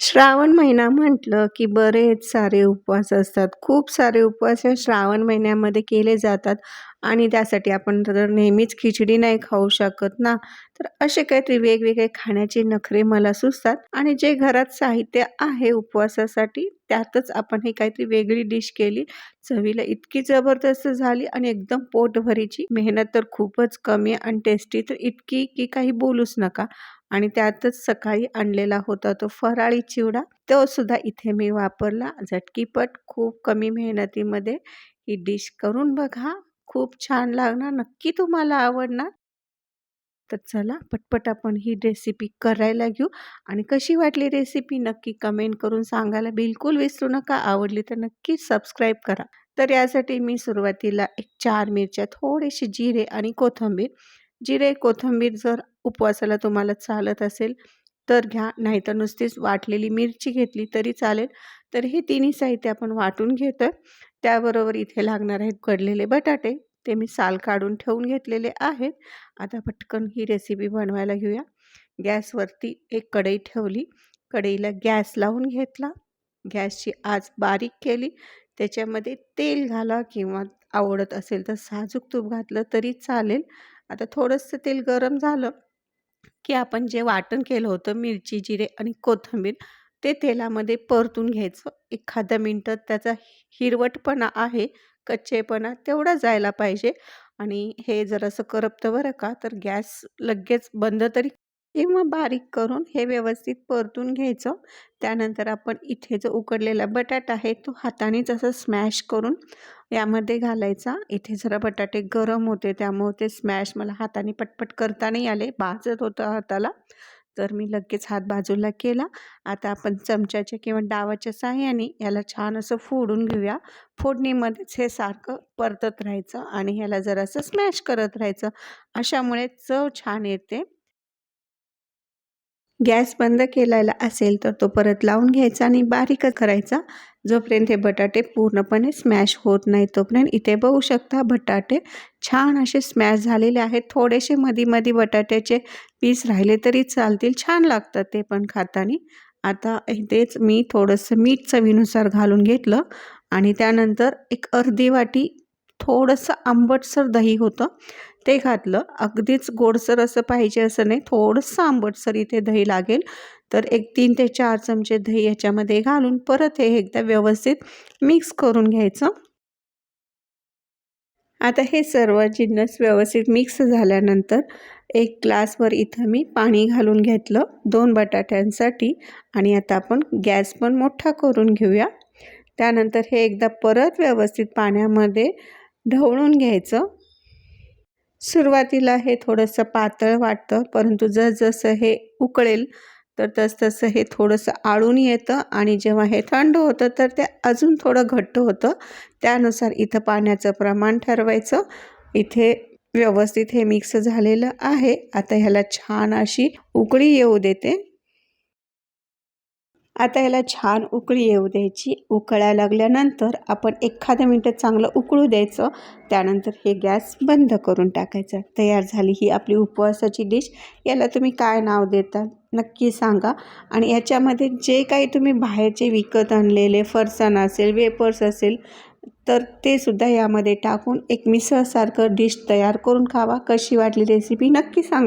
श्रावण महिना म्हटलं की बरेच सारे उपवास असतात. खूप सारे उपवास या श्रावण महिन्यामध्ये केले जातात आणि त्यासाठी आपण तर नेहमीच खिचडी नाही खाऊ शकत ना? तर असे काहीतरी वेगवेगळे खाण्याचे नखरे मला सुचतात आणि जे घरात साहित्य आहे उपवासासाठी त्यातच आपण हे काहीतरी वेगळी डिश केली. चवीला इतकी जबरदस्त झाली आणि एकदम पोटभरीची. मेहनत तर खूपच कमी आणि टेस्टी तर इतकी की काही बोलूच नका. आणि त्यातच सकाळी आणलेला होता तो फराळी चिवडा. तो सुद्धा इथे मी वापरला. झटकीपट खूप कमी मेहनतीमध्ये ही डिश करून बघा. खूप छान लागणार. नक्की तुम्हाला आवडणार. तर चला पटपट आपण ही रेसिपी करायला घेऊ. आणि कशी वाटली रेसिपी नक्की कमेंट करून सांगायला बिलकुल विसरू नका. आवडली तर नक्की सबस्क्राईब करा. तर यासाठी मी सुरुवातीला एक चार मिरच्या थोडेसे जिरे आणि कोथिंबीर. जिरे कोथिंबीर जर उपवासाला तुम्हाला चालत असेल तर घ्या. नाहीतर नुसतीच वाटलेली मिरची घेतली तरी चालेल. तर हे तिन्ही साहित्य आपण वाटून घेतो आहे त्याबरोबर इथे लागणार आहेत कडलेले बटाटे. ते मी साल काढून ठेवून घेतलेले आहेत. आता पटकन ही रेसिपी बनवायला घेऊया. गॅसवरती एक कढई ठेवली. कढईला गॅस लावून घेतला. गॅसची आज बारीक केली. त्याच्यामध्ये तेल घाला किंवा आवडत असेल तर साजूक तूप घातलं तरी चालेल. आता थोडंसं तेल गरम झालं. की आपण जे वाटण केलं होतं मिरची जिरे आणि कोथिंबीर ते तेलामध्ये परतून घ्यायचं. एखाद्या मिनटात त्याचा हिरवटपणा आहे कच्चेपणा तेवढा जायला पाहिजे. आणि हे जरासं करपतं बरं का? तर गॅस लगेच बंद तरी किंवा बारीक करून हे व्यवस्थित परतून घ्यायचं. त्यानंतर आपण इथे जो उकडलेला बटाटा आहे तो हातानेच असं स्मॅश करून यामध्ये घालायचा. इथे जरा बटाटे गरम होते त्यामुळे ते स्मॅश मला हाताने पटपट करता नाही आले भाजत होतं हाताला. तर मी लगेच हात बाजूला केला. आता आपण चमच्याच्या किंवा डावाच्या साह्याने याला छान असं फोडून घेऊया. फोडणीमध्येच हे सारखं परतत राहायचं आणि ह्याला जरासं स्मॅश करत राहायचं. अशामुळे चव छान येते. गॅस बंद केलेला असेल तर तो परत लावून घ्यायचा आणि बारीकच करायचा. जोपर्यंत हे बटाटे पूर्णपणे स्मॅश होत नाही तोपर्यंत इथे बघू शकता बटाटे छान असे स्मॅश झालेले आहेत. थोडेसे मधी मधी बटाट्याचे पीस राहिले तरी चालतील छान लागतात ते पण खाताना. आता इथेच मी थोडंसं मीठ चवीनुसार घालून घेतलं आणि त्यानंतर एक अर्धी वाटी थोडंसं आंबटसर दही होतं. ते घातलं. अगदीच गोडसर असं पाहिजे असं नाही थोडंसं आंबटसर इथे दही लागेल. तर एक तीन ते चार चमचे दही याच्यामध्ये घालून परत हे एकदा व्यवस्थित मिक्स करून घ्यायचं. आता हे सर्व जिन्नस व्यवस्थित मिक्स झाल्यानंतर एक ग्लासवर इथं मी पाणी घालून घेतलं दोन बटाट्यांसाठी. आणि आता आपण गॅस पण मोठा करून घेऊया. त्यानंतर हे एकदा परत व्यवस्थित पाण्यामध्ये ढवळून घ्यायचं. सुरुवातीला हे थोडंसं पातळ वाटतं परंतु जसजसं हे उकळेल तर तसतसं हे थोडंसं आळून येतं आणि जेव्हा हे थंड होतं तर ते अजून थोडं घट्ट होतं. त्यानुसार इथं पाण्याचं प्रमाण ठरवायचं. इथे व्यवस्थित हे मिक्स झालेलं आहे. आता ह्याला छान अशी उकळी येऊ देते. आता याला छान उकळी येऊ द्यायची. उकळायला लागल्यानंतर आपण एखादं मिनटं चांगलं उकळू द्यायचं. त्यानंतर हे गॅस बंद करून टाकायचं. तयार झाली ही आपली उपवासाची डिश. याला तुम्ही काय नाव देता नक्की सांगा. आणि याच्यामध्ये जे काही तुम्ही बाहेरचे विकत आणलेले फरसाण असेल वेपर्स असेल तर ते सुद्धा यामध्ये टाकून एक मिसळसारखं डिश तयार करून खावा. कशी वाटली रेसिपी नक्की सांगा.